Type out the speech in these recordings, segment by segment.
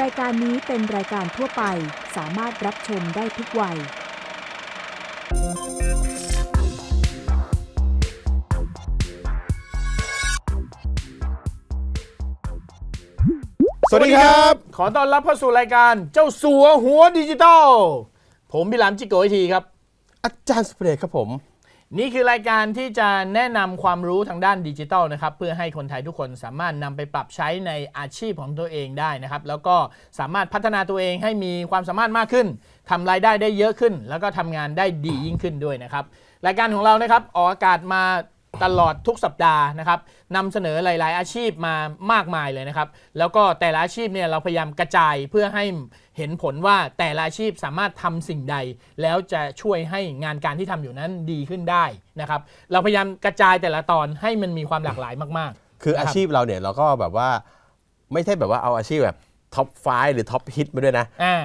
รายการนี้เป็นรายการทั่วไป สามารถรับชมได้ทุกวัย สวัสดีครับ ขอต้อนรับเข้าสู่รายการเจ้าสัวหัวดิจิตอลผมพี่หลามจิโกไอทีครับ อาจารย์สเปรดครับผม นี่คือรายการที่จะแนะนำความรู้ทางด้านดิจิทัลนะครับเพื่อให้คนไทยทุกคนสามารถนำไปปรับใช้ในอาชีพของตัวเองได้นะครับแล้วก็สามารถพัฒนาตัวเองให้มีความสามารถมากขึ้นทำรายได้ได้เยอะขึ้น แล้วก็ทำงานได้ดียิ่งขึ้นด้วยนะครับรายการของเรานะครับออกอากาศมา ตลอดทุกสัปดาห์นะครับนำเสนอหลาย ๆ อาชีพมามากมายเลยนะครับ แล้วก็แต่ละอาชีพเนี่ยเราพยายามกระจายเพื่อให้เห็นผลว่าแต่ละอาชีพสามารถทำสิ่งใด แล้วจะช่วยให้งานการที่ทำอยู่นั้นดีขึ้นได้นะครับ เราพยายามกระจายแต่ละตอนให้มันมีความหลากหลายมากคืออาชีพเราเนี่ยเราก็แบบว่าไม่ใช่แบบว่าเอาอาชีพแบบท็อปไฟหรือท็อปฮิตมาด้วยนะๆอ่า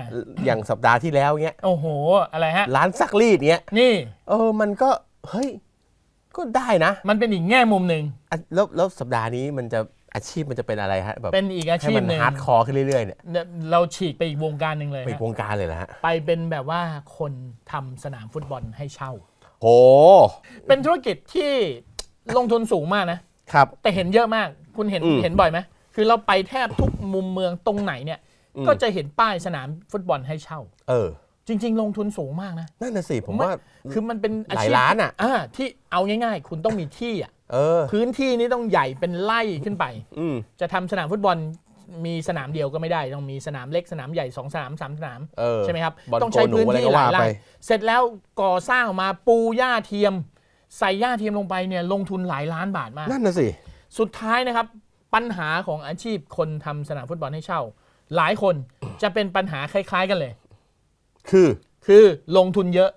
อย่างสัปดาห์ที่แล้วเงี้ย โอ้โห อะไรฮะ ร้านซักรีดเงี้ย นี่ เออ มันก็ เฮ้ย ก็ได้นะมันเป็นอีกแง่มุมหนึ่งอะแล้วแล้วสัปดาห์นี้มันจะอาชีพมันจะเป็นอะไรฮะแบบเป็นอีกอาให้ชีพมันหนึ่งฮาร์ดคอร์ขึ้นเรื่อยๆเนี่ยเราฉีกไปอีกวงการหนึ่งเลยไปฮะวงการเลยนะฮะไปเป็นแบบว่าคนทำสนามฟุตบอลให้เช่า โหเป็นธุรกิจที่ลงทุนสูงมากนะ ครับ แต่เห็นเยอะมาก คุณเห็นอืมเห็นบ่อยไหม คือเราไปแทบทุกมุมเมืองตรงไหนเนี่ย อืม ก็จะเห็นป้ายสนามฟุตบอลให้เช่า เออ จริง ๆ ลงทุนสูงมากนะนั่นน่ะสิผมว่า คือมันเป็นอาหลายชีพล้านอะ อ่าที่เอาง่ายๆ คุณต้องมีที่อะเออ พื้นที่นี้ต้องใหญ่เป็นไร่ขึ้นไป อืมจะทำสนามฟุตบอลมีสนามเดียวก็ไม่ได้ ต้องมีสนามเล็กสนามใหญ่สองสนามสามสนาม เออ ใช่ไหมครับ บอลต้องใช้โกหนูพื้นอะไรที่ก็หลาว่ายไร่ไป เสร็จแล้วก่อสร้างออกมาปูหญ้าเทียม ใส่หญ้าเทียมลงไปเนี่ยลงทุนหลายล้านบาทมาก นั่นน่ะสิ สุดท้ายนะครับ ปัญหาของอาชีพคนทำสนามฟุตบอลให้เช่า หลายคนจะเป็นปัญหาคล้าย ๆ กันเลย คือ คือลงทุนเยอะ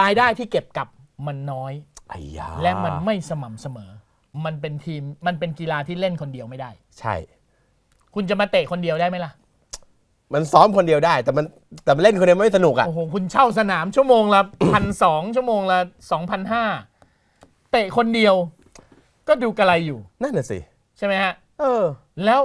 รายได้ที่เก็บกลับมันน้อย ไอ้ยาและมันไม่สม่ำเสมอ มันเป็นทีมมันเป็นกีฬาที่เล่นคนเดียวไม่ได้ ใช่ คุณจะมาเตะคนเดียวได้ไหมล่ะมันซ้อมคนเดียวได้ แต่มันแต่มันเล่นคนเดียวไม่สนุกอะ โอ้โหคุณเช่าสนามชั่วโมงละพันสองชั่วโมงละสองพันห้าเตะคนเดียว ก็ดูกระไรอยู่ นั่นน่ะสิ ใช่ไหมฮะ เออ แล้ว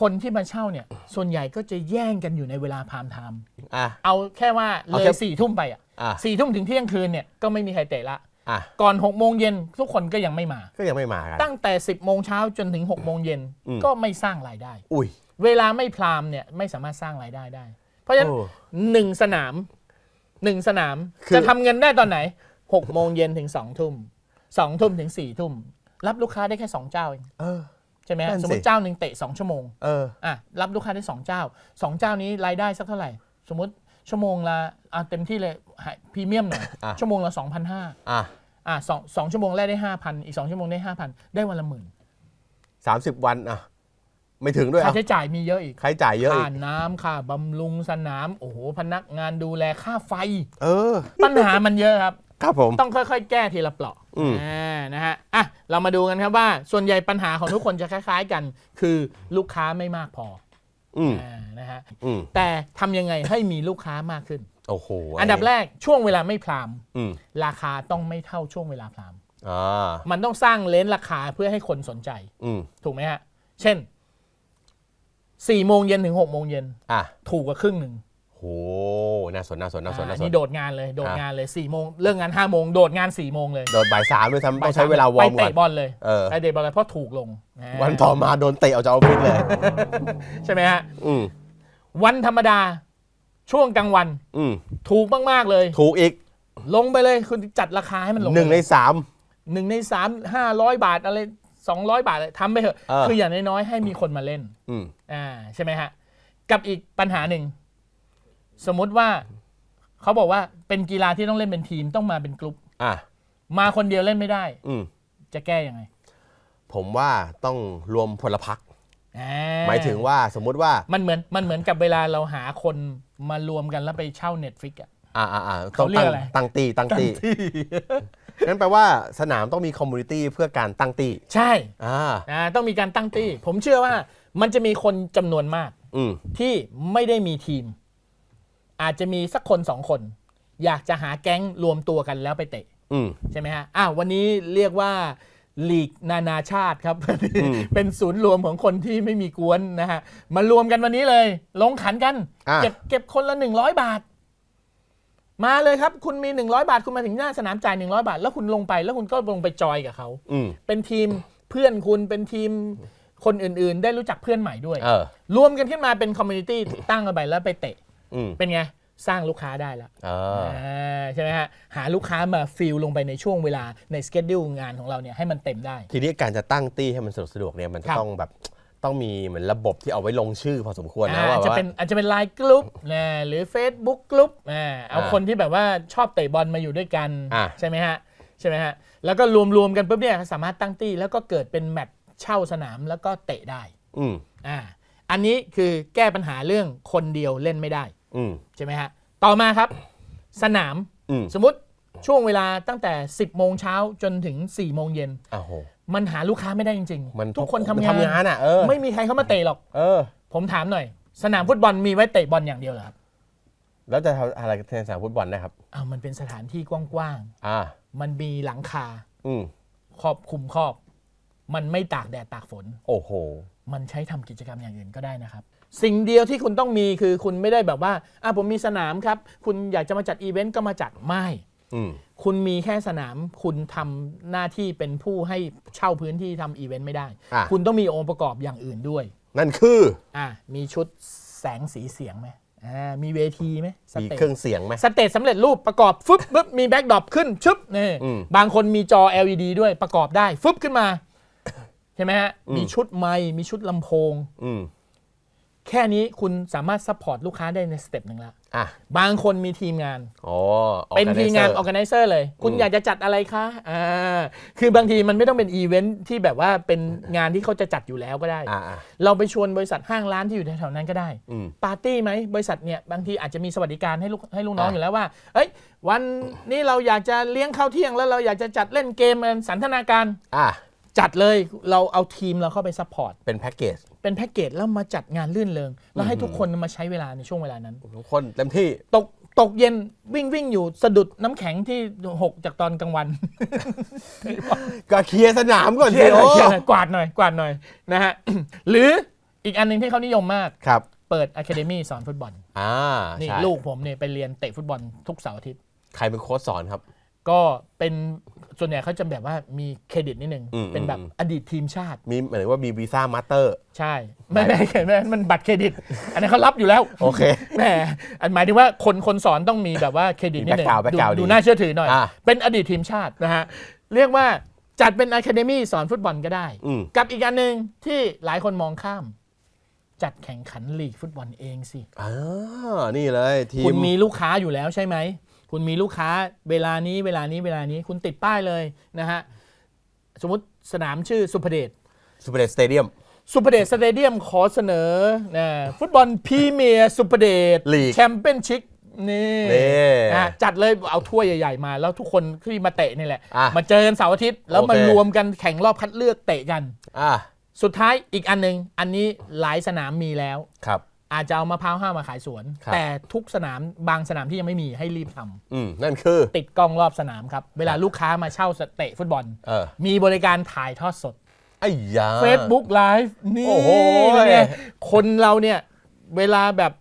คนที่มาเช่าเนี่ย ส่วนใหญ่ก็จะแย่งกันอยู่ในเวลาพามไทม์อะ เอาแค่ว่าเอาเลแค่ยสี่ทุ่มไปอะอะ สี่ทุ่มถึงเที่ยงคืนเนี่ยก็ไม่มีใครเตะละ อะก่อนหกโมงเย็นทุกคนก็ยังไม่มา ก็ยังไม่มากัน ตั้งแต่ 10โมงเช้าจนถึง6โมงเย็นอืม ก็ไม่สร้างรายได้ อุ้ย เวลาไม่พรามเนี่ยไม่สามารถสร้างรายได้ได้ เพราะฉะนั้นโอ้หนึ่งสนามหนึ่งสนามคือ จะทำเงินได้ตอนไหน6โมงเย็นถึง2ทุ่ม2ทุ่มถึง4ทุ่มรับลูกค้าได้แค่ 2 เจ้าเองเออ ใช่ไหมฮะนั่นสิ สมมติเจ้าหนึ่งเตะ2ชั่วโมงเออ อะรับลูกค้าได้2เจ้า2เจ้านี้รายได้สักเท่าไหร่ สมมติชั่วโมงละอะเต็มที่เลยพรีเมียมหน่อยอะ ชั่วโมงละ2,500อะอะสองสองชั่วโมงแรกได้5,000อีก2ชั่วโมงได้5,000ได้วันละหมื่นสามสิบวันอะ ไม่ถึงด้วยค่าอะใช้จ่ายมีเยอะอีกใครจ่ายเยอะอีค่ากน้ำค่าบำรุงสนามโอ้โหพนักงานดูแลค่าไฟ เออ ปัญหามันเยอะครับ ครับผม ต้องค่อยๆ แก้ทีละเปลาะอืม อ่านะฮะอะเรามาดูกันครับว่า ส่วนใหญ่ปัญหาของทุกคนจะคล้าย ๆ กัน คือลูกค้าไม่มากพออืมอ่านะฮะอืมแต่ทำยังไงให้มีลูกค้ามากขึ้น โอ้โหอันดับแรกช่วงเวลาไม่พรามอืมราคาต้องไม่เท่าช่วงเวลาพรามอ่ามันต้องสร้างเลนส์ราคาเพื่อให้คนสนใจ อืมถูกไหมฮะ เช่น4โมงเย็นถึง6โมงเย็นอะถูกกว่าครึ่งหนึ่ง โหน่าสนน่าสนน่าสนอ่าน่าสนนี่โดดงานเลยโดดอะงานเลย4ี่โมงเลิกงาน5้าโมงโดดงาน4ี่โมงเลยโดนบ่ายสามด้วยซ้ำต้องใช้เวลาวอร์มไปก่อนเตะบอลเลยเออไปเตะบอลเลยเพราะถูกลงอ่าวันต่อมาโดนเตะออกจากออฟฟิศเลย ใช่ไหมฮะอืมวันธรรมดาช่วงกลางวันอืมถูกมากๆเลย ถูกอีก ลงไปเลยคุณจัดราคาให้มันลงหนึ่งในสามหนึ่งในสามห้าร้อยบาทอะไรสองร้อยบาทเลยทำไปเถอะเออคืออย่างน้อยๆให้มีคนมาเล่นอืมอ่าใช่ไหมฮะ กับอีกปัญหาหนึ่ง สมมุติว่าเขาบอกว่าเป็นกีฬาที่ต้องเล่นเป็นทีมต้องมาเป็นกลุ่มอะมาคนเดียวเล่นไม่ได้ อืมจะแก้ยังไง ผมว่าต้องรวมพลพรรคอ่หมายถึงว่าสมมุติว่า มันเหมือนมันเหมือนกับเวลาเราหาคนมารวมกันแล้วไปเช่าเน็ตฟิกอะ อ่าอ่าอ่าเขาเรียกตั้งอะไร ตั้งตีตั้งตีงั้นแปลว่าสนามต้องมีคอมมูนิตี้เพื่อการตั้งตีใช่อ่าอ่าต้องมีการตั้งตี้ ผมเชื่อว่ามันจะมีคนจำนวนมากอืมที่ไม่ได้มีทีม อาจจะมีสักคนสองคน อยากจะหาแก๊งรวมตัวกันแล้วไปเตะอืม ใช่ไหมฮะอ้าววันนี้เรียกว่าลีกนานาชาติครับอืมเป็นศูนย์รวมของคนที่ไม่มีกวนนะฮะมารวมกันวันนี้เลย ลงขันกัน อะ เก็บเก็บคนละ100บาท มาเลยครับ คุณมี100บาท คุณมาถึงหน้าสนามจ่าย100บาท แล้วคุณลงไป แล้วคุณก็ลงไปจอยกับเขา อืมเป็นทีมเพื่อนคุณเป็นทีมคนอื่นๆ ได้รู้จักเพื่อนใหม่ด้วย เออ รวมกันขึ้นมาเป็นคอมมูนิตี้ตั้งกันไปแล้วไปเตะ อืมเป็นไงสร้างลูกค้าได้แล้วเอออ่าใช่ไหมฮะหาลูกค้ามาฟิลลงไปในช่วงเวลาในสเกจดิวงานของเราเนี่ยให้มันเต็มได้ ทีนี้การจะตั้งตี้ให้มันสะดวกสะดวกเนี่ยมันจะครับ ต้องแบบต้องมีเหมือนระบบที่เอาไว้ลงชื่อพอสมควรนะอ่าว่าอาจจะว่า เป็นอาจจะเป็นไลน์กลุ่มนะหรือ Facebook กลุ่มอ่าเอาอ่าคนที่แบบว่าชอบเตะบอลมาอยู่ด้วยกัน อ่า ใช่ไหมฮะใช่ไหมฮะแล้วก็รวมๆกันปุ๊บเนี่ยสามารถตั้งตี้แล้วก็เกิดเป็นแมตช์เช่าสนามแล้วก็เตะได้อืม อ่า อันนี้คือแก้ปัญหาเรื่องคนเดียวเล่นไม่ได้อืมใช่ไหมฮะต่อมาครับ สนามอืมสมมติช่วงเวลาตั้งแต่ 10โมงเช้าจนถึง4โมงเย็น อ้าวโห มันหาลูกค้าไม่ได้จริงมันทุกคนมัทำงานทำงานอะเออ ไม่มีใครเข้ามาเตะหรอก เออ ผมถามหน่อย สนามฟุตบอลมีไว้เตะบอลอย่างเดียวเหรอครับแล้วจะทำอะไรกับสนามฟุตบอลได้ครับ อ้าวมันเป็นสถานที่กว้างอ่า ๆมันมีหลังคาอืมครอบคลุมครอบ มันไม่ตากแดดตากฝน โอ้โห มันใช้ทำกิจกรรมอย่างอื่นก็ได้นะครับ สิ่งเดียวที่คุณต้องมีคือคุณไม่ได้แบบว่าอะผมมีสนามครับ คุณอยากจะมาจัดอีเวนต์ก็มาจัดไม่อืมคุณมีแค่สนามคุณทำหน้าที่เป็นผู้ให้เช่าพื้นที่ทำอีเวนต์ไม่ได้อะคุณต้องมีองค์ประกอบอย่างอื่นด้วย นั่นคืออะมีชุดแสงสีเสียงไหมอ่ามีเวทีไหมสมีเตจเครื่องเสียงไหมสเตจสำเร็จรูปประกอบฟึบปึ๊บมีแบ็กดรอปขึ้นชึบนี่อืมบางคนมีจอ LED ด้วยประกอบได้ฟึบขึ้นมา ใช่ไหมฮะอืมมีชุดไมค์มีชุดลำโพง อืมแค่นี้คุณสามารถซัพพอร์ตลูกค้าได้ในสเต็ปหนึ่งละ อะบางคนมีทีมงาน อ๋อ เป็นทีมงาน organizer ออ g a แก z นเซอร์เลย คุณอืมอยากจะจัดอะไรคะอ่าคือบางทีมันไม่ต้องเป็นอีเวนท์ที่แบบว่าเป็นงานที่เขาจะจัดอยู่แล้วก็ได้ อ่าอ่า เราไปชวนบริษัทห้างร้านที่อยู่แถวๆนั้นก็ได้ อืม ปาร์ตี้ไหมบริษัทเนี่ยบางทีอาจจะมีสวัสดิการให้ลูกให้ลูกน้องอะ อยู่แล้วว่าเอ้ยวันนี้เราอยากจะเลี้ยงข้าวเที่ยงแล้วเราอยากจะจัดเล่นเกมสันทนาการ อะ จัดเลยเราเอาทีมเราเข้าไปซัพพอร์ตเป็นแพ็กเกจเป็นแพ็กเกจแล้วมาจัดงานลื่นเริงแล้วให้ทุกคนมาใช้เวลาในช่วงเวลานั้น ทุกคนเต็มที่ตกตกเย็นวิ่งวิ่งอยู่สะดุดน้ำแข็งที่หกจากตอนกลางวัน ก็เคลียร์สนามก่อนเชีสิยร์หน่โอ้อยเชียร์หน่อยกวาดหน่อยกวาดหน่อยนะฮะ หรืออีกอันหนึ่งที่เขานิยมมาก ครับเปิดอะคาเดมี่สอนฟุตบอล อ่านี่ใช่ลูกผมเนี่ยไปเรียนเตะฟุตบอลทุกเสาร์อาทิตย์ ใครเป็นโค้ชสอนครับ ก็เป็น ส่วนใหญ่เขาจะแบบว่ามีเครดิตนิดนึง อืมเป็นแบบอืม อดีตทีมชาติ มีเหมือนว่ามีวีซ่ามาสเตอร์ ใช่ ไม่ไม่ไม่ไม่มันบัตรเครดิต อันนี้นเขารับอยู่แล้วโอเคแหมอันหมายถึงว่าคนคนสอนต้องมีแบบว่าเครดิตนิดนึงมี background ดู background ดูดีน่าเชื่อถือหน่อย อ่าเป็นอดีตทีมชาตินะฮะ เรียกว่าจัดเป็นอะคาเดมี่สอนฟุตบอลก็ได้ อืมกับอีกอันหนึ่งที่หลายคนมองข้าม จัดแข่งขันลีกฟุตบอลเองสิ อ่านี่เลยทีคุมณมีลูกค้าอยู่แล้วใช่ไหม คุณมีลูกค้าเวลานี้เวลานี้เวลานี้คุณติดป้ายเลยนะฮะสมมติสนามชื่อสุพเดชซูเปอร์เดสเตเดียมสุพเดชสเตเดียมขอเสนอนะฟุตบอลพรีเมียร์สุพเดช League แชมเปี้ยนชิพนี่นี่นะจัดเลยเอาถ้วยใหญ่ ๆ มา แล้วทุกคนที่มาเตะนี่แหละอะมาเจอกันเสาร์อาทิตย์ แล้วมาโอเครวมกันแข่งรอบคัดเลือกเตะกันอ่าสุดท้ายอีกอันหนึงอันนี้หลายสนามมีแล้วครับ อาจจะเอามะพร้าวห้าวมาขายสวน ครับ แต่ทุกสนามบางสนามที่ยังไม่มีให้รีบทำอืมนั่นคือ ติดกล้องรอบสนามครับ เวลาลูกค้ามาเช่าเตะฟุตบอล เออ มีบริการถ่ายทอดสด ไอ้ยา Facebook Live นี่โอ้โห เป็นไงคนเราเนี่ย เวลาแบบ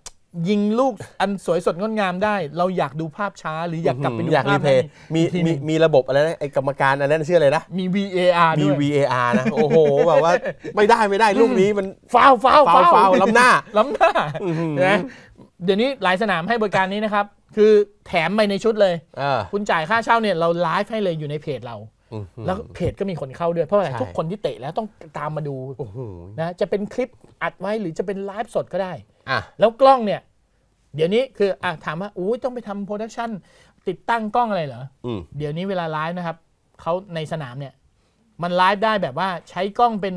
ยิงลูกอันสวยสดงดงามได้ เราอยากดูภาพช้าหรืออยากกลับไปดูอยากภารีพเพย์มีอีกทีหมีนึ่งมีระบบอะไรนะไอ้กรรมการอันนั้นชื่ออะไรนะ มี VAR มี ด้วย VAR นะ โอ้โห แบบว่าไม่ได้ไม่ได้ลูกนี้มันฟาวฟาวฟาวฟาวล้ำหน้า ล้ำหน้านะเดี๋ยวนี้หลายสนามให้บริการนี้นะครับ คือแถมไปในชุดเลย เออ คุณจ่ายค่าเช่าเนี่ยเราไลฟ์ให้เลยอยู่ในเพจเราอืมแล้วเพจก็มีคนเข้าด้วยเพราะอะไรใช่ ทุกคนที่เตะแล้วต้องตามมาดูโอ้โห นะจะเป็นคลิปอัดไว้หรือจะเป็นไลฟ์สดก็ได้ อะแล้วกล้องเนี่ย เดี๋ยวนี้คืออะถามว่าอุ้ยต้องไปทำโปรดักชันติดตั้งกล้องอะไรเหรออืมเดี๋ยวนี้เวลาไลฟ์นะครับเขาในสนามเนี่ย มันไลฟ์ได้แบบว่าใช้กล้องเป็น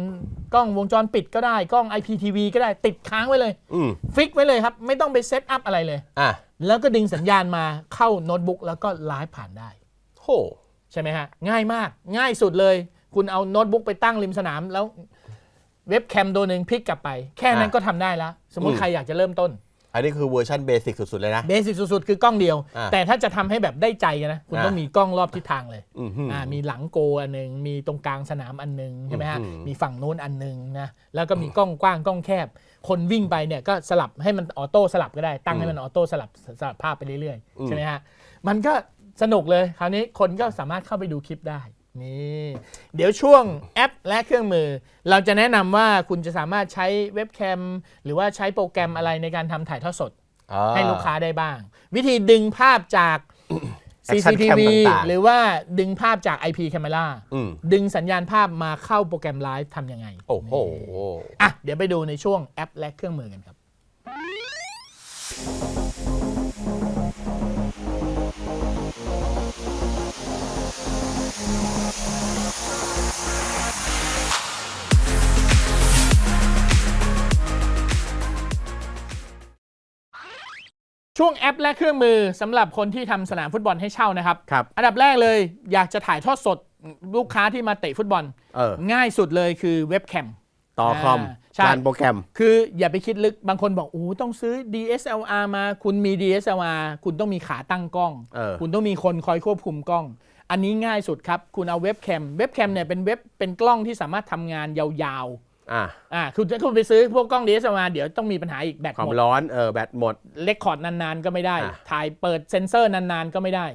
กล้องวงจรปิดก็ได้กล้อง IPTV ก็ได้ติดค้างไว้เลย อืมฟิกไว้เลยครับ ไม่ต้องไปเซตอัพอะไรเลย อะแล้วก็ดึงสัญญาณมาเข้าโน้ตบุ๊กแล้วก็ไลฟ์ผ่านได้ โห ใช่ไหมฮะ ง่ายมากง่ายสุดเลย คุณเอาโน้ตบุ๊กไปตั้งริมสนามแล้ว เว็บแคมตัวหนึ่งพลิกกลับไป แค่นั้นอะก็ทำได้แล้ว สมมติอืมใครอยากจะเริ่มต้น อันนี้คือเวอร์ชันเบสิกสุด ๆ เลยนะ เบสิกสุดๆ คือกล้องเดียว อ่าแต่ถ้าจะทำให้แบบได้ใจกันนะ คุณอ่าต้องมีกล้องรอบทิศทางเลยอื้อหือออ่ามีหลังโกอันหนึ่งมีตรงกลางสนามอันหนึ่งใช่ไหมฮะอื้อหือ มีฝั่งโน้นอันหนึ่งนะแล้วก็มีกล้องกว้างกล้องแคบ คนวิ่งไปเนี่ยก็สลับให้มันออโต้สลับก็ได้ตั้งให้มันออโต้สลับสลับภาพไปเรื่อยๆใช่ไหมฮะมันก็สนุกเลยคราวนี้คนก็สามารถเข้าไปดูคลิปได้ นี่เดี๋ยวช่วงแอปและเครื่องมือ เราจะแนะนำว่าคุณจะสามารถใช้เว็บแคม หรือว่าใช้โปรแกรมอะไรในการทำถ่ายทอดสด อ่า ให้ลูกค้าได้บ้าง วิธีดึงภาพจาก Action CCTV cam ต่างๆหรือว่าดึงภาพจาก IP camera อืม ดึงสัญญาณภาพมาเข้าโปรแกรมไลฟ์ทำยังไงโอ้โห อะเดี๋ยวไปดูในช่วงแอปและเครื่องมือกันครับ ช่วงแอปและเครื่องมือสำหรับคนที่ทำสนามฟุตบอลให้เช่านะครับ ครับ อันดับแรกเลยอยากจะถ่ายทอดสดลูกค้าที่มาเตะฟุตบอล เออ ง่ายสุดเลยคือเว็บแคม ต่อคอมอ่าใช่ การโปรแกรม คืออย่าไปคิดลึกบางคนบอกโอ้ต้องซื้อ DSLR มาคุณมี DSLR คุณต้องมีขาตั้งกล้อง เออ คุณต้องมีคนคอยควบคุมกล้อง อันนี้ง่ายสุดครับ คุณเอาเว็บแคม เว็บแคมเนี่ยเป็นเว็บเป็นกล้องที่สามารถทำงานยาว อะๆอ่าคุณจะคุณไปซื้อพวกกล้อง DSLR เดี๋ยวต้องมีปัญหาอีกแบตความหมดร้อนเออแบตหมด เลคคอร์ดนานๆก็ไม่ได้ อะ ถ่ายเปิดเซ็นเซอร์นานๆก็ไม่ได้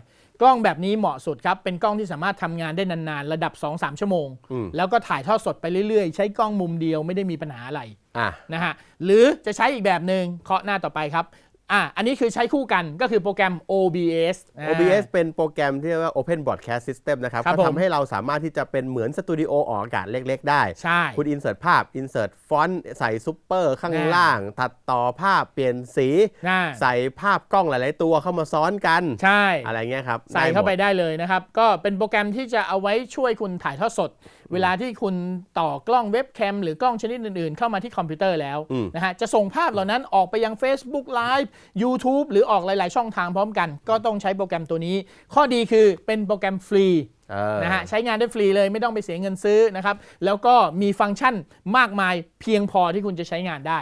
กล้องแบบนี้เหมาะสุดครับ เป็นกล้องที่สามารถทำงานได้นานๆ ระดับ 2-3 ชั่วโมง อืมแล้วก็ถ่ายทอดสดไปเรื่อยๆ ใช้กล้องมุมเดียวไม่ได้มีปัญหาอะไรอะนะฮะหรือจะใช้อีกแบบหนึ่งเคาะหน้าต่อไปครับ อะอันนี้คือใช้คู่กันก็คือโปรแกรม OBS อ่า OBS เป็นโปรแกรมที่เรียกว่า Open Broadcast System นะครับ ครับก็ผมทำให้เราสามารถที่จะเป็นเหมือนสตูดิโอออกอากาศเล็ก ๆ ได้ ใช่ คุณอินเสิร์ตภาพ อินเสิร์ตฟอนต์ ใส่ซุปเปอร์ข้างอ่า ล่าง ตัดต่อภาพเปลี่ยนสี อ่าใส่ภาพกล้องหลายๆตัวเข้ามาซ้อนกัน ใช่ อะไรเงี้ยครับใส่เข้าไปด้หมด ได้เลยนะครับ ก็เป็นโปรแกรมที่จะเอาไว้ช่วยคุณถ่ายทอดสด เวลาที่คุณต่อกล้องเว็บแคมหรือกล้องชนิดอื่นๆ เข้ามาที่คอมพิวเตอร์แล้วอืมนะฮะจะส่งภาพเหล่านั้นออกไปยัง Facebook Live YouTube หรือออกหลาย ๆ ช่องทางพร้อมกัน ก็ต้องใช้โปรแกรมตัวนี้ ข้อดีคือเป็นโปรแกรมฟรีเออนะฮะใช้งานได้ฟรีเลยไม่ต้องไปเสียเงินซื้อนะครับแล้วก็มีฟังก์ชันมากมายเพียงพอที่คุณจะใช้งานได้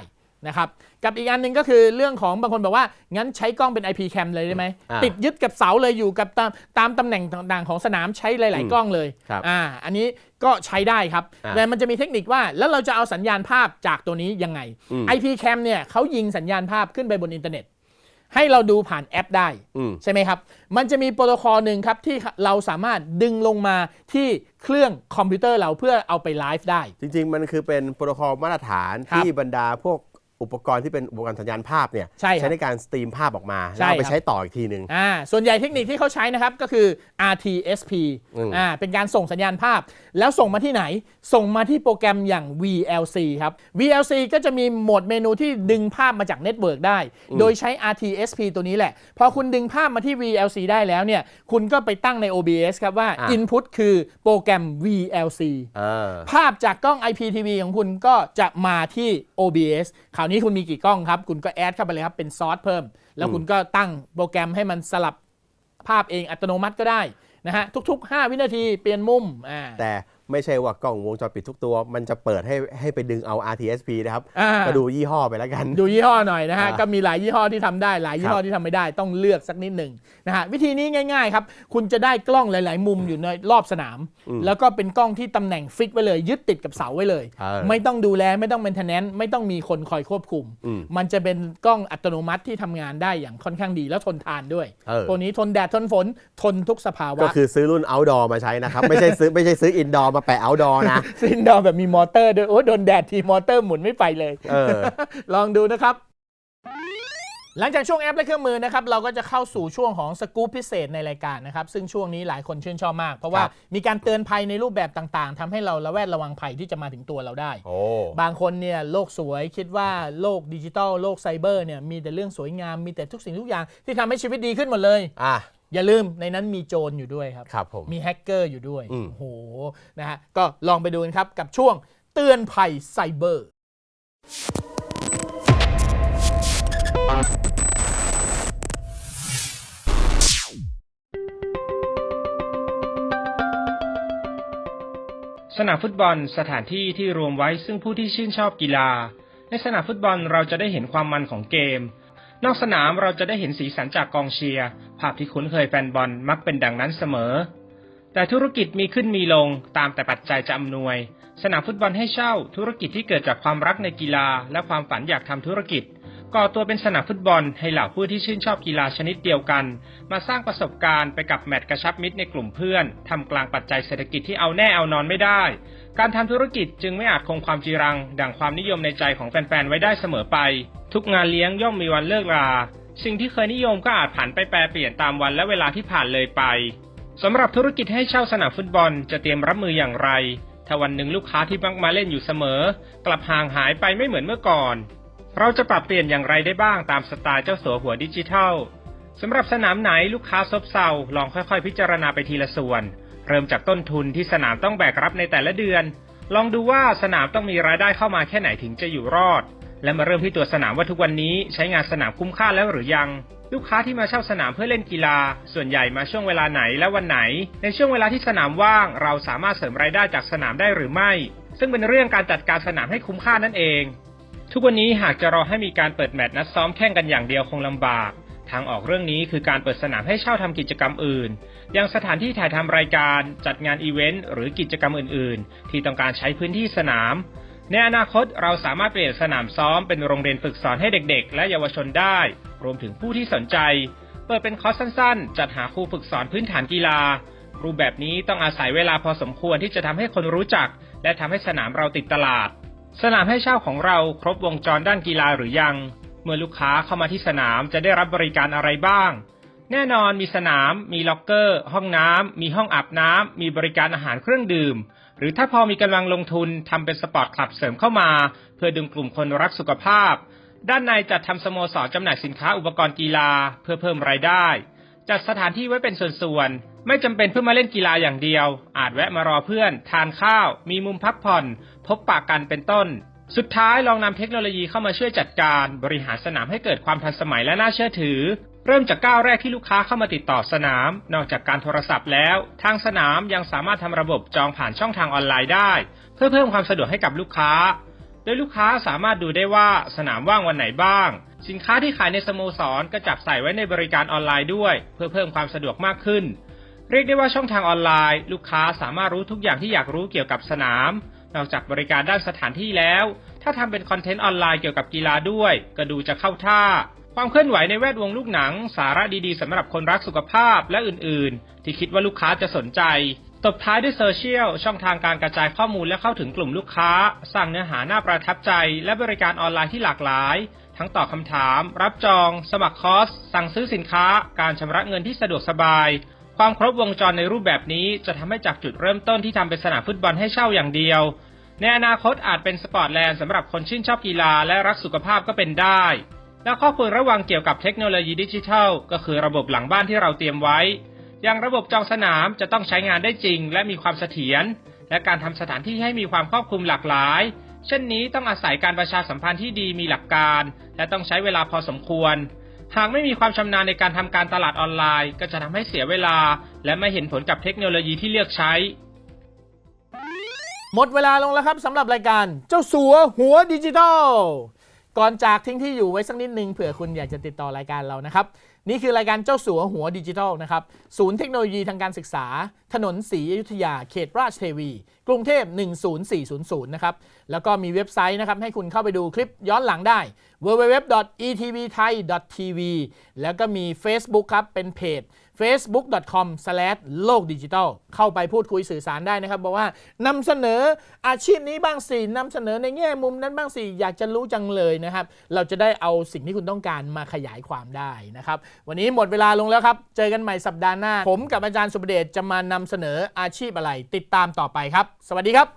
นะครับกับอีกอันหนึ่งก็คือเรื่องของบางคนบอกว่า งั้นใช้กล้องเป็น IP cam เลยได้ไหมอ่าติดยึดกับเสาเลยอยู่กับตามตามตำแหน่งต่างๆของสนามใช้หลายอืมๆกล้องเลยครับอ่าอันนี้ก็ใช้ได้ครับอ่าแต่มันจะมีเทคนิคว่าแล้วเราจะเอาสัญญาณภาพจากตัวนี้ยังไงอืม IP cam เนี่ยเขายิงสัญญาณภาพขึ้นไปบนอินเทอร์เน็ต ให้เราดูผ่านแอปได้อืมใช่ไหมครับ มันจะมีโปรโตคอลหนึ่งครับที่เราสามารถดึงลงมาที่เครื่องคอมพิวเตอร์เราเพื่อเอาไปไลฟ์ได้ จริง ๆ มันคือเป็นโปรโตคอลมาตรฐานครับที่บรรดาพวก อุปกรณ์ที่เป็นอุปกรณ์สัญญาณภาพเนี่ยใช่ครับ ในการสตรีมภาพออกมาใช่แล้วเอาไปครับใช้ต่ออีกทีหนึ่ง อ่าส่วนใหญ่เทคนิคที่เขาใช้นะครับก็คือ RTSP อืม อ่าเป็นการส่งสัญญาณภาพ แล้วส่งมาที่ไหน ส่งมาที่โปรแกรมอย่าง VLC ครับ VLC ก็จะมีโหมดเมนูที่ดึงภาพมาจากเน็ตเวิร์กได้ โดยใช้ RTSP ตัวนี้แหละ พอคุณดึงภาพมาที่ VLC ได้แล้วเนี่ย คุณก็ไปตั้งใน OBS ครับว่า อะ Input คือโปรแกรม VLC เออภาพจากกล้อง IPTV ของคุณก็จะมาที่ OBS คราวนี้นี่คุณมีกี่กล้องครับ คุณก็แอดเข้าไปเลยครับ เป็นซอสเพิ่ม แล้วคุณก็ตั้งโปรแกรมให้มันสลับภาพเองอัตโนมัติก็ได้นะฮะทุก ๆ 5 วินาทีเปลี่ยนมุมอ่าแต่ ไม่ใช่ว่ากล้องวงจรปิดทุกตัว มันจะเปิดให้ให้ไปดึงเอา RTSP นะครับ อ่า ก็ดูยี่ห้อไปแล้วกัน ดูยี่ห้อหน่อยนะฮะ อ่าก็มีหลายยี่ห้อที่ทำได้หลายยี่ห้อครับที่ทำไม่ได้ต้องเลือกสักนิดหนึ่งนะฮะวิธีนี้ง่าย ๆ ครับ คุณจะได้กล้องหลาย ๆ มุมอยู่ในรอบสนามแล้วก็เป็นกล้องที่ตำแหน่งฟิกไว้เลย ยึดติดกับเสาไว้เลย เออ ไม่ต้องดูแลไม่ต้องเมนเทนแนนไม่ต้องมีคนคอยควบคุม อืม มันจะเป็นกล้องอัตโนมัติที่ทำงานได้อย่างค่อนข้างดีแล้วทนทานด้วย เออ ตัวนี้ทนแดดทนฝนทนทุกสภาวะ ก็คือซื้อรุ่น outdoor มาใช้นะครับ ไม่ใช่ซื้อไม่ใช่ซื้อ indoor มาแปะ outdoor นะซินดอร์แบบมีมอเตอร์ด้วยโอ้โดนแดดทีมอเตอร์หมุนไม่ไปเลยเออลองดูนะครับ หลังจากช่วงแอปและเครื่องมือนะครับ เราก็จะเข้าสู่ช่วงของสกู๊ปพิเศษในรายการนะครับ ซึ่งช่วงนี้หลายคนชื่นชอบมาก เพราะว่าครับมีการเตือนภัยในรูปแบบต่างๆทำให้เราระแวดระวังภัยที่จะมาถึงตัวเราได้โอ้บางคนเนี่ยโลกสวยคิดว่าโลกดิจิทัลโลกไซเบอร์เนี่ยมีแต่เรื่องสวยงามมีแต่ทุกสิ่งทุกอย่างที่ทำให้ชีวิตดีขึ้นหมดเลยอะ อย่าลืมในนั้นมีโจรอยู่ด้วยครับ ครับผม มีแฮกเกอร์อยู่ด้วย อืม โอ้โห นะฮะ ก็ลองไปดูกันครับกับช่วงเตือนภัยไซเบอร์ สนามฟุตบอลสถานที่ที่รวมไว้ซึ่งผู้ที่ชื่นชอบกีฬา ในสนามฟุตบอลเราจะได้เห็นความมันของเกม นอกสนามเราจะได้เห็นสีสันจากกองเชียร์ ภาพที่คุ้นเคยแฟนบอลมักเป็นดังนั้นเสมอ แต่ธุรกิจมีขึ้นมีลงตามแต่ปัจจัยจะอำนวย สนามฟุตบอลให้เช่า ธุรกิจที่เกิดจากความรักในกีฬา และความฝันอยากทำธุรกิจ ก่อตัวเป็นสนามฟุตบอลให้เหล่าผู้ที่ชื่นชอบกีฬาชนิดเดียวกัน มาสร้างประสบการณ์ไปกับแมตช์กระชับมิตรในกลุ่มเพื่อนทำกลางปัจจัยเศรษฐกิจที่เอาแน่เอานอนไม่ได้ การทำธุรกิจจึงไม่อาจคงความจีรัง ดังความนิยมในใจของแฟนๆ ไว้ได้เสมอไป ทุกงานเลี้ยงย่อมมีวันเลิกราสิ่งที่เคยนิยมก็อาจผันไปแปรเปลี่ยนตามวันและเวลาที่ผ่านเลยไปสำหรับธุรกิจให้เช่าสนามฟุตบอลจะเตรียมรับมืออย่างไร ถ้าวันหนึ่งลูกค้าที่มักมาเล่นอยู่เสมอ กลับห่างหายไปไม่เหมือนเมื่อก่อน เราจะปรับเปลี่ยนอย่างไรได้บ้างตามสไตล์เจ้าสัวหัวดิจิทัลสำหรับสนามไหนลูกค้าซบเซาลองค่อยๆ พิจารณาไปทีละส่วน เริ่มจากต้นทุนที่สนามต้องแบกรับในแต่ละเดือน ลองดูว่าสนามต้องมีรายได้เข้ามาแค่ไหนถึงจะอยู่รอด และมาเริ่มที่ตัวสนามว่าทุกวันนี้ใช้งานสนามคุ้มค่าแล้วหรือยัง ลูกค้าที่มาเช่าสนามเพื่อเล่นกีฬา ส่วนใหญ่มาช่วงเวลาไหนและวันไหน ในช่วงเวลาที่สนามว่าง เราสามารถเสริมรายได้จากสนามได้หรือไม่ ซึ่งเป็นเรื่องการจัดการสนามให้คุ้มค่านั่นเอง ทุกวันนี้หากจะรอให้มีการเปิดแมตช์นัดซ้อมแข่งกันอย่างเดียวคงลำบาก ทางออกเรื่องนี้คือการเปิดสนามให้เช่าทำกิจกรรมอื่น อย่างสถานที่ถ่ายทำรายการ จัดงานอีเวนต์หรือกิจกรรมอื่น ๆ ที่ต้องการใช้พื้นที่สนาม ในอนาคตเราสามารถเปลี่ยนสนามซ้อมเป็นโรงเรียนฝึกสอนให้เด็ก ๆ และเยาวชนได้ รวมถึงผู้ที่สนใจ เปิดเป็นคอร์สสั้น ๆ จัดหาครูฝึกสอนพื้นฐานกีฬา รูปแบบนี้ต้องอาศัยเวลาพอสมควรที่จะทำให้คนรู้จัก และทำให้สนามเราติดตลาด สนามให้เช่าของเราครบวงจรด้านกีฬาหรือยัง เมื่อลูกค้าเข้ามาที่สนามจะได้รับบริการอะไรบ้าง แน่นอนมีสนาม มีล็อกเกอร์ ห้องน้ำ มีห้องอาบน้ำ มีบริการอาหารเครื่องดื่ม หรือถ้าพอมีกำลังลงทุนทำเป็นสปอร์ตคลับเสริมเข้ามา เพื่อดึงกลุ่มคนรักสุขภาพ ด้านในจัดทำสโมสรจำหน่ายสินค้าอุปกรณ์กีฬา เพื่อเพิ่มรายได้ จัดสถานที่ไว้เป็นส่วนๆ ไม่จำเป็นเพื่อมาเล่นกีฬาอย่างเดียว อาจแวะมารอเพื่อน ทานข้าว มีมุมพักผ่อน พบปะกันเป็นต้น สุดท้ายลองนำเทคโนโลยีเข้ามาช่วยจัดการบริหารสนามให้เกิดความทันสมัยและน่าเชื่อถือ เริ่มจากก้าวแรกที่ลูกค้าเข้ามาติดต่อสนาม นอกจากการโทรศัพท์แล้ว ทางสนามยังสามารถทำระบบจองผ่านช่องทางออนไลน์ได้ เพื่อเพิ่มความสะดวกให้กับลูกค้า โดยลูกค้าสามารถดูได้ว่าสนามว่างวันไหนบ้าง สินค้าที่ขายในสโมสรก็จับใส่ไว้ในบริการออนไลน์ด้วย เพื่อเพิ่มความสะดวกมากขึ้น เรียกได้ว่าช่องทางออนไลน์ ลูกค้าสามารถรู้ทุกอย่างที่อยากรู้เกี่ยวกับสนาม นอกจากบริการด้านสถานที่แล้ว ถ้าทำเป็นคอนเทนต์ออนไลน์เกี่ยวกับกีฬาด้วย ก็ดูจะเข้าท่า ความเคลื่อนไหวในแวดวงลูกหนัง สาระดีๆสำหรับคนรักสุขภาพและอื่นๆ ที่คิดว่าลูกค้าจะสนใจ ตบท้ายด้วยโซเชียลช่องทางการกระจายข้อมูลและเข้าถึงกลุ่มลูกค้า สร้างเนื้อหาน่าประทับใจ และบริการออนไลน์ที่หลากหลาย ทั้งตอบคำถาม รับจอง สมัครคอร์สสั่งซื้อสินค้า การชำระเงินที่สะดวกสบาย ความครบวงจรในรูปแบบนี้จะทำให้จากจุดเริ่มต้นที่ทำเป็นสนามฟุตบอลให้เช่าอย่างเดียว ในอนาคตอาจเป็นสปอร์ตแลนด์สำหรับคนชื่นชอบกีฬาและรักสุขภาพก็เป็นได้ และข้อควรระวังเกี่ยวกับเทคโนโลยีดิจิทัล ก็คือระบบหลังบ้านที่เราเตรียมไว้ อย่างระบบจองสนามจะต้องใช้งานได้จริง และมีความเสถียร และการทำสถานที่ให้มีความครอบคลุมหลากหลาย เช่นนี้ต้องอาศัยการประชาสัมพันธ์ที่ดีมีหลักการ และต้องใช้เวลาพอสมควร หากไม่มีความชำนาญในการทำการตลาดออนไลน์ ก็จะทำให้เสียเวลา และไม่เห็นผลกับเทคโนโลยีที่เลือกใช้ หมดเวลาลงแล้วครับสำหรับรายการเจ้าสัวหัวดิจิทัล ก่อนจากทิ้งที่อยู่ไว้สักนิดนึงเผื่อคุณอยากจะติดต่อรายการเรานะครับนี่คือรายการเจ้าสัวหัวดิจิทัลนะครับศูนย์เทคโนโลยีทางการศึกษา ถนนศรีอยุธยาเขตราชเทวี กรุงเทพ 10400 นะครับ แล้วก็มีเว็บไซต์นะครับ ให้คุณเข้าไปดูคลิปย้อนหลังได้ www.etvthai.tv แล้วก็มี Facebook ครับ เป็นเพจ facebook.com โลกดิจิทัลเข้าไปพูดคุยสื่อสารได้นะครับ บอกว่านำเสนออาชีพนี้บ้างสินำเสนอในแง่มุมนั้นบ้างสิอยากจะรู้จังเลยนะครับ เราจะได้เอาสิ่งที่คุณต้องการมาขยายความได้นะครับวันนี้หมดเวลาลงแล้วครับ เจอกันใหม่สัปดาห์หน้า ผมกับอาจารย์สุประเดชจะมานำเสนออาชีพอะไร ติดตามต่อไปครับ สวัสดีครับ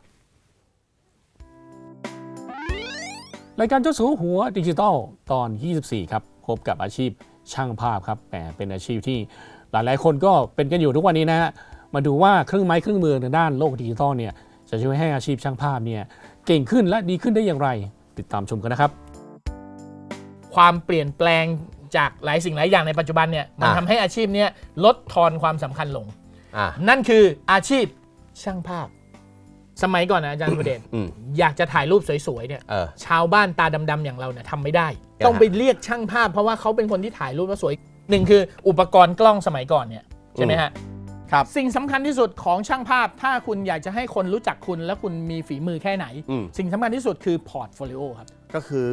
รายการเจ้าสัวหัวดิจิตอลตอน 24 ครับ พบกับอาชีพช่างภาพครับแหมเป็นอาชีพที่หลายๆคนก็เป็นกันอยู่ทุกวันนี้นะฮะมาดูว่าเครื่องไม้เครื่องมือในด้านโลกดิจิตอลเนี่ยจะช่วยให้อาชีพช่างภาพเนี่ยเก่งขึ้นและดีขึ้นได้อย่างไร ติดตามชมกันนะครับ ความเปลี่ยนแปลง จากหลายสิ่งหลายอย่างในปัจจุบันเนี่ยมันอะ ทำให้อาชีพเนี้ยลดทอนความสำคัญลง อะนั่นคืออาชีพช่างภาพ สมัยก่อนนะอาจารย์ประเดชอืม อยากจะถ่ายรูปสวยๆเนี่ย เออ ชาวบ้านตาดำๆอย่างเราเนี่ยทำไม่ได้อ่าฮะต้องไปเรียกช่างภาพ เพราะว่าเขาเป็นคนที่ถ่ายรูปแล้วสวยหนึ่งคืออุปกรณ์กล้องสมัยก่อนเนี่ยใช่ไหมฮะครับสิ่งสำคัญที่สุดของช่างภาพ ถ้าคุณอยากจะให้คนรู้จักคุณและคุณมีฝีมือแค่ไหน อืม สิ่งสำคัญที่สุดคือพอร์ตโฟลิโอครับ ก็คือ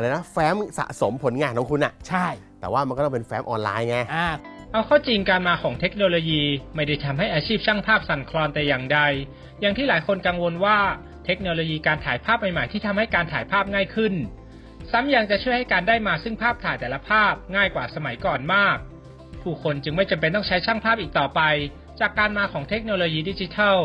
อะไรนะแฟ้มสะสมผลงานของคุณอะใช่ แต่ว่ามันก็ต้องเป็นแฟ้มออนไลน์ไง อ่า เอาเข้าจริงการมาของเทคโนโลยีไม่ได้ทำให้อาชีพช่างภาพสั่นคลอนแต่อย่างใด อย่างที่หลายคนกังวลว่าเทคโนโลยีการถ่ายภาพใหม่ๆที่ทำให้การถ่ายภาพง่ายขึ้น ซ้ำยังจะช่วยให้การได้มาซึ่งภาพถ่ายแต่ละภาพง่ายกว่าสมัยก่อนมาก ผู้คนจึงไม่จำเป็นต้องใช้ช่างภาพอีกต่อไป จากการมาของเทคโนโลยีดิจิทัล